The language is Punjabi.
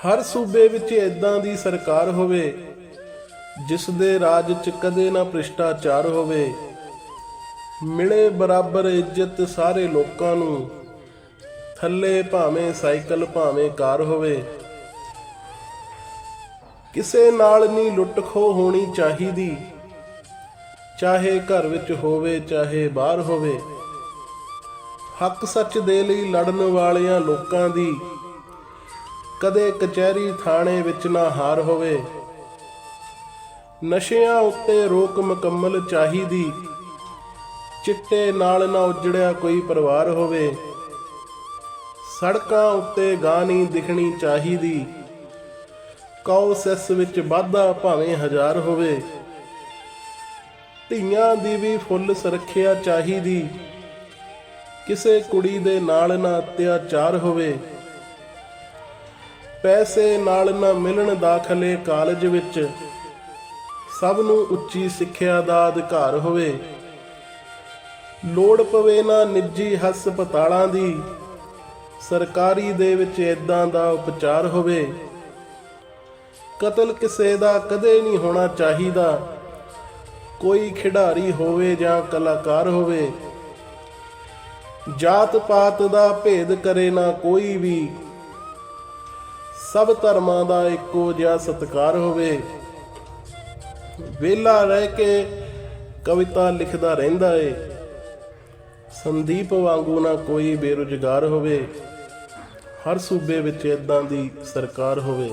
ਹਰ ਸੂਬੇ ਵਿੱਚ ਇਦਾਂ ਦੀ ਸਰਕਾਰ ਹੋਵੇ ਜਿਸ ਦੇ ਰਾਜ 'ਚ ਕਦੇ ਨਾ ਭ੍ਰਿਸ਼ਟਾਚਾਰ ਹੋਵੇ, ਮਿਲੇ ਬਰਾਬਰ ਇੱਜ਼ਤ ਸਾਰੇ ਲੋਕਾਂ ਨੂੰ, ਥੱਲੇ ਭਾਵੇਂ ਸਾਈਕਲ, ਭਾਵੇਂ ਕਾਰ ਹੋਵੇ। ਕਿਸੇ ਨਾਲ ਨਹੀਂ ਲੁੱਟ ਖੋ ਹੋਣੀ ਚਾਹੀਦੀ, ਚਾਹੇ ਘਰ ਵਿੱਚ ਹੋਵੇ, ਚਾਹੇ ਬਾਹਰ ਹੋਵੇ। ਹੱਕ ਸੱਚ ਦੇ ਲਈ ਲੜਨ ਵਾਲਿਆਂ ਲੋਕਾਂ ਦੀ ਕਦੇ ਕਚਹਿਰੀ ਥਾਣੇ ਵਿੱਚ ਨਾ ਹਾਰ ਹੋਵੇ। ਨਸ਼ਿਆਂ ਉੱਤੇ ਰੋਕ ਮੁਕੰਮਲ ਚਾਹੀਦੀ। ਚਿੱਟੇ ਨਾਲ ਨਾ ਉਜੜਿਆ ਕੋਈ ਪਰਿਵਾਰ ਹੋਵੇ। ਸੜਕਾਂ ਉੱਤੇ ਗਾਂ ਨਹੀਂ ਦਿਖਣੀ ਚਾਹੀਦੀ। ਕਉ ਵਿੱਚ ਵਾਧਾ ਭਾਵੇਂ ਹਜ਼ਾਰ ਹੋਵੇ। ਧੀਆਂ ਦੀ ਵੀ ਫੁੱਲ ਸੁਰੱਖਿਆ ਚਾਹੀਦੀ। ਕਿਸੇ ਕੁੜੀ ਦੇ ਨਾਲ ਨਾ ਅਤਿਆਚਾਰ ਹੋਵੇ। ਪੈਸੇ ਨਾਲ ਨਾ ਮਿਲਣ ਦਾਖਲੇ ਕਾਲਜ ਵਿੱਚ। ਸਭ ਨੂੰ ਉੱਚੀ ਸਿੱਖਿਆ ਦਾ ਅਧਿਕਾਰ ਹੋਵੇ। ਲੋੜ ਪਵੇ ਨਾ ਨਿੱਜੀ ਹਸਪਤਾਲਾਂ ਦੀ। ਸਰਕਾਰੀ ਦੇ ਵਿੱਚ ਇਦਾਂ ਦਾ ਉਪਚਾਰ ਹੋਵੇ। ਕਤਲ ਕਿਸੇ ਦਾ ਕਦੇ ਨਹੀਂ ਹੋਣਾ ਚਾਹੀਦਾ। ਕੋਈ ਖਿਡਾਰੀ ਹੋਵੇ ਜਾਂ ਕਲਾਕਾਰ ਹੋਵੇ। ਜਾਤ ਪਾਤ ਦਾ ਭੇਦ ਕਰੇ ਨਾ ਕੋਈ ਵੀ। ਸਭ ਧਰਮਾਂ ਦਾ ਇੱਕੋ ਜਿਹਾ ਸਤਿਕਾਰ ਹੋਵੇ। ਵਿਹਲਾ ਰਹਿ ਕੇ ਕਵਿਤਾ ਲਿਖਦਾ ਰਹਿੰਦਾ ਏ। ਸੰਦੀਪ ਵਾਂਗੂ ਨਾ ਕੋਈ ਬੇਰੁਜ਼ਗਾਰ ਹੋਵੇ। ਹਰ ਸੂਬੇ ਵਿੱਚ ਇਦਾਂ ਦੀ ਸਰਕਾਰ ਹੋਵੇ।